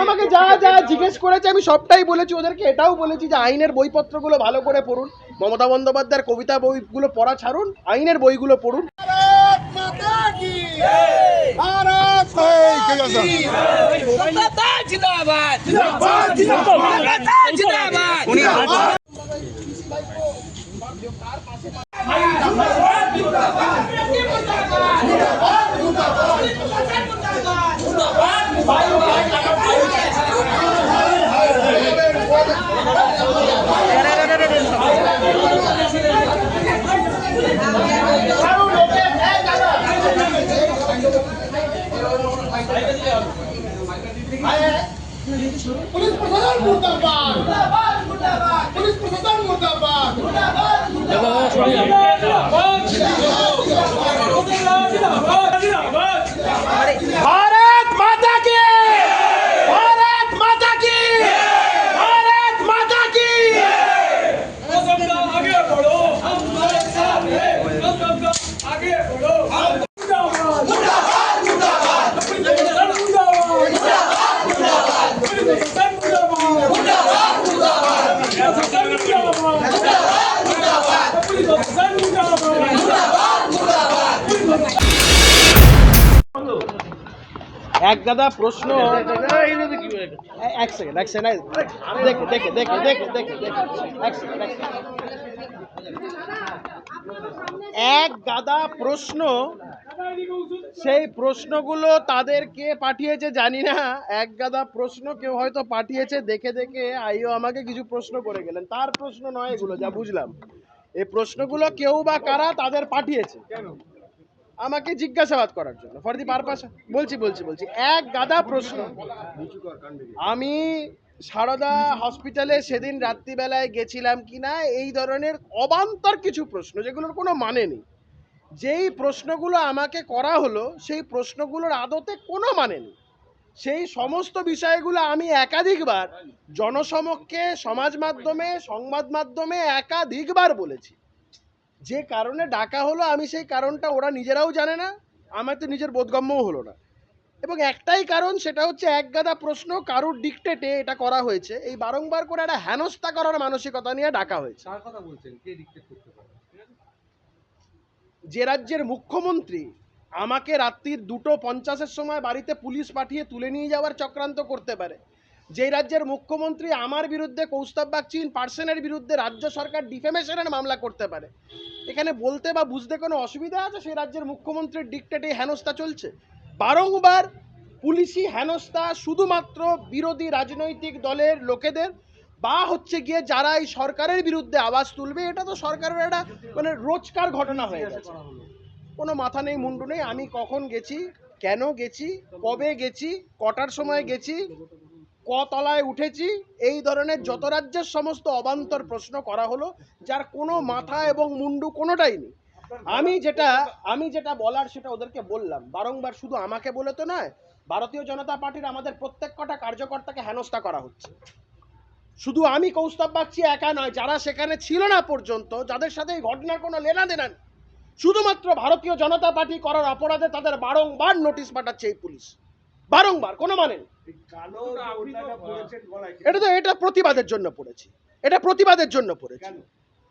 আমাকে যা যা জিজ্ঞেস করেছে আমি সবটাই বলেছি ওদেরকে এটাও বলেছি যে আইনের বইপত্রগুলো ভালো করে পড়ুন। মমতা বন্দ্যোপাধ্যায়ের কবিতা বইগুলো পড়া ছাড়ুন আইনের বইগুলো পড়ুন। মাতা জিন্দাবাদ। পুলিশ প্রশাসন মুর্দাবাদ। পুলিশ প্রশাসন মুর্দাবাদ। এক গাদা প্রশ্ন। এক সেকেন্ড এক সেকেন্ড দেখে দেখে দেখে দেখে দেখে দেখে এক সেকেন্ড এক গাদা প্রশ্ন সেই প্রশ্নগুলো তাদেরকে পাঠিয়েছে জানি না। এক গাদা প্রশ্ন কেউ হয়তো পাঠিয়েছে দেখে দেখে আইও আমাকে কিছু প্রশ্ন করে গেলেন। তার প্রশ্ন নয় এগুলো যা বুঝলাম। এই প্রশ্নগুলো কেউ বা কারা তাদের পাঠিয়েছে? আমাকে জিজ্ঞাসাবাদ করার জন্য। ফর দি পারপাস বলছি বলছি বলছি। এক গাদা প্রশ্ন। আমি সারদা হসপিটালে সেদিন রাত্রিবেলায় গেছিলাম কি না এই ধরনের অবান্তর কিছু প্রশ্ন, যেগুলোর কোনো মানে নেই। যেই প্রশ্নগুলো আমাকে করা হলো, সেই প্রশ্নগুলোর আদতে কোনো মানে নেই। সেই সমস্ত বিষয়গুলো আমি একাধিকবার জনসমক্ষে, সমাজ মাধ্যমে, সংবাদ মাধ্যমে একাধিকবার বলেছি। যে কারণে ডাকা হলো আমি সেই কারণটা ওরা নিজেরাও জানে না আমার তো নিজের বোধগম্যও হলো না। এবং একটাই কারণ সেটা হচ্ছে এক গাদা প্রশ্ন কারুর ডিকটেটে এটা করা হয়েছে। এই বারংবার করে একটা হেনস্থা করার মানসিকতা নিয়ে ডাকা হয়েছে। কার কথা বলছেন? কে ডিক্টেট করতে পারে? যে রাজ্যের মুখ্যমন্ত্রী আমাকে রাত্রির দুটো পঞ্চাশের সময় বাড়িতে পুলিশ পাঠিয়ে তুলে নিয়ে যাওয়ার চক্রান্ত করতে পারে যেই রাজ্যের মুখ্যমন্ত্রী আমার বিরুদ্ধে কৌস্তব বাগচিন পার্সনের বিরুদ্ধে রাজ্য সরকার ডিফেমেশনের মামলা করতে পারে। এখানে বলতে বা বুঝতে কোনো অসুবিধা আছে? সেই রাজ্যের মুখ্যমন্ত্রীর ডিকটেটে হেনস্থা চলছে। বারংবার পুলিশি হেনস্থা শুধুমাত্র বিরোধী রাজনৈতিক দলের লোকেদের বা হচ্ছে গিয়ে যারা এই সরকারের বিরুদ্ধে আওয়াজ তুলবে, এটা তো সরকারের একটা মানে রোজকার ঘটনা হয়ে গেছে। কোনো মাথা নেই, মুন্ডু নেই, আমি কখন গেছি, কেন গেছি, কবে গেছি, কটার সময় গেছি ক তলায় উঠেছি, এই ধরনের যত রাজ্যের সমস্ত অবান্তর প্রশ্ন করা হলো, যার কোনো মাথা এবং মুন্ডু কোনোটাই নেই। আমি যেটা আমি যেটা বলার সেটা ওদেরকে বললাম। বারংবার শুধু আমাকে বলে তো নয়, ভারতীয় জনতা পার্টির আমাদের প্রত্যেক কটা কার্যকর্তাকে হেনস্থা করা হচ্ছে। শুধু আমি কৌস্তব বাগচি একা নয়, যারা সেখানে ছিল না পর্যন্ত, যাদের সাথে এই ঘটনার কোনো লেনা দেনা শুধুমাত্র ভারতীয় জনতা পার্টি করার অপরাধে তাদের বারংবার নোটিশ পাঠাচ্ছে এই পুলিশ। বারংবার কোনো মানে এটা তো এটা প্রতিবাদের জন্য পড়েছি। এটা প্রতিবাদের জন্য পড়েছি।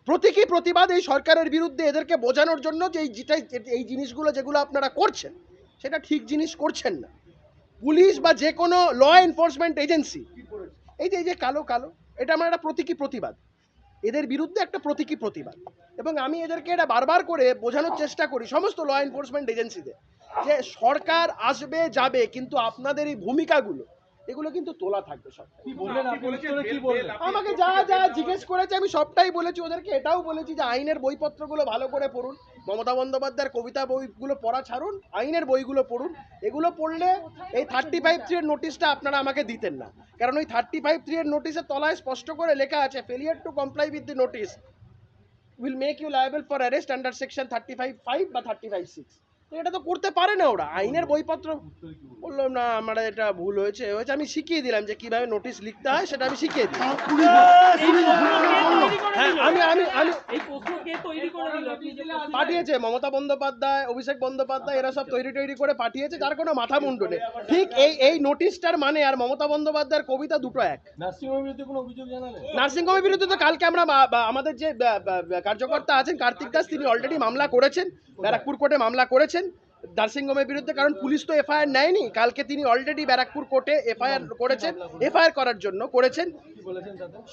প্রতীকী প্রতিবাদ এই সরকারের বিরুদ্ধে এদেরকে বোঝানোর জন্য যে এই যেটাই এই জিনিসগুলো যেগুলো আপনারা করছেন সেটা ঠিক জিনিস করছেন না। পুলিশ বা যে কোনো ল এনফোর্সমেন্ট এজেন্সি এই যে এই যে কালো কালো এটা আমার একটা প্রতীকী প্রতিবাদ? এদের বিরুদ্ধে একটা প্রতীকী প্রতিবাদ। এবং আমি এদেরকে এটা বারবার করে বোঝানোর চেষ্টা করি সমস্ত ল এনফোর্সমেন্ট এজেন্সিদের যে সরকার আসবে, যাবে, কিন্তু আপনাদের এই ভূমিকাগুলো এগুলো কিন্তু তোলা থাকবে সব। আমাকে যা যা জিজ্ঞেস করেছে আমি সবটাই বলেছি ওদেরকে। এটাও বলেছি যে আইনের বইপত্রগুলো ভালো করে পড়ুন। মমতা বন্দ্যোপাধ্যায়ের কবিতা বইগুলো পড়া ছাড়ুন আইনের বইগুলো পড়ুন। এগুলো পড়লে এই থার্টি ফাইভ থ্রি এর নোটিশটা আপনারা আমাকে দিতেন না। কারণ ওই থার্টি ফাইভ থ্রি এর নোটিশের তলায় স্পষ্ট করে লেখা আছে failure to comply with the notice will make you liable for arrest under section thirty five five বা থার্টি ফাইভ সিক্স এটা তো করতে পারে না ওরা। আইনের বইপত্র। বললাম না আমার এটা ভুল হয়েছে। হয়েছে আমি শিখিয়ে দিলাম যে কীভাবে নোটিশ লিখতে হয় সেটা আমি শিখিয়ে দিই হ্যাঁ আমি আমি পাঠিয়েছে মমতা বন্দ্যোপাধ্যায় অভিষেক বন্দ্যোপাধ্যায় এরা সব তৈরি তৈরি করে পাঠিয়েছে যার কোনো মাথা মুন্ডু নেই। ঠিক এই এই নোটিশটার মানে আর মমতা বন্দ্যোপাধ্যায়ের কবিতা দুটো এক। নার্সিংহোমের বিরুদ্ধে তো কালকে আমরা বা- আমাদের যে কার্যকর্তা আছেন কার্তিক দাস তিনি অলরেডি মামলা করেছেন। ব্যারাকপুর কোর্টে মামলা করেছেন। নার্সিংহোমের বিরুদ্ধে কারণ পুলিশ তো এফআইআর নেয়নি। কালকে তিনি অলরেডি ব্যারাকপুর কোর্টে এফআইআর করেছেন এফআইআর করার জন্য করেছেন।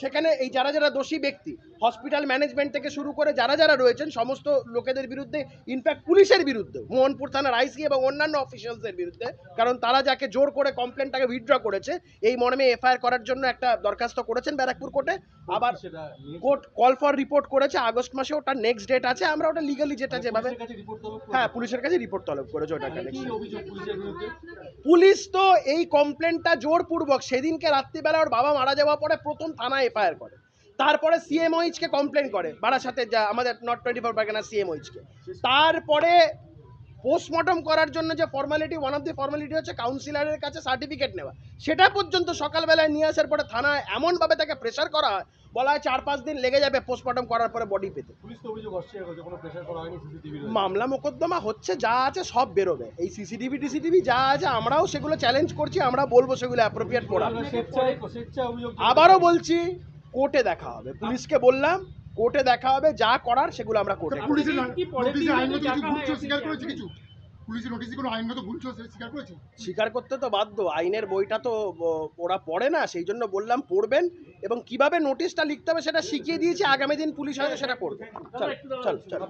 সেখানে এই যারা যারা দোষী ব্যক্তি হসপিটাল ম্যানেজমেন্ট থেকে শুরু করে যারা যারা রয়েছেন সমস্ত লোকেদের বিরুদ্ধে ইনফ্যাক্ট পুলিশের বিরুদ্ধে মোহনপুর থানার আইসি এবং অন্যান্য অফিসিয়ালসের বিরুদ্ধে কারণ তারা যাকে জোর করে কমপ্লেনটাকে উইথড্র করেছে এই মর্মে এফআইআর করার জন্য একটা দরখাস্ত করেছেন ব্যারাকপুর কোর্টে। আবার কোর্ট কল ফর রিপোর্ট করেছে আগস্ট মাসে ওটা নেক্সট ডেট আছে আমরা ওটা লিগালি যেটা যেভাবে হ্যাঁ পুলিশের কাছে রিপোর্ট তলব করেছে ওটা পুলিশ তো এই কমপ্লেনটা জোরপূর্বক সেদিনকে রাত্রিবেলা ওর বাবা মারা যাওয়ার পরে প্রথম থানায় এফআইআর করে। তারপরে সিএমওইচকে কমপ্লেন করে বারাসাতে যা আমাদের নট টোয়েন্টি ফোর পারগানা সিএমওইচকে তারপরে পোস্টমর্টম করার জন্য যে formality one of the formality হচ্ছে কাউন্সিলরের কাছে সার্টিফিকেট নেওয়া। সেটা পর্যন্ত সকালবেলায় নিয়ে আসার পরে থানায় এমনভাবে তাকে প্রেশার করা হয় বলা হয় চার পাঁচ দিন লেগে যাবে পোস্টমর্টম করার পরে বডি পেতে। মামলা মোকদ্দমা হচ্ছে যা আছে সব বেরোবে। এই সিসিটিভি টিসিটিভি যা আছে আমরাও সেগুলো চ্যালেঞ্জ করছি আমরা বলব সেগুলো অ্যাপ্রোপ্রিয়েট করা আবারও বলছি কোর্টে দেখা হবে। পুলিশকে বললাম কোর্টে দেখা হবে যা করার সেগুলো আমরা কোর্টে আপনি স্বীকার কি করেছে কিছু? পুলিশের নোটিশে কোনো আইনগত ভুল ছিল স্বীকার করেছে? স্বীকার করতে তো বাধ্য আইনের বইটা তো ওরা পড়ে না সেই জন্য বললাম পড়বেন এবং কীভাবে নোটিশটা লিখতে হবে সেটা শিখিয়ে দিয়েছি আগামী দিন পুলিশ হয়তো সেটা করবে চল চল চল।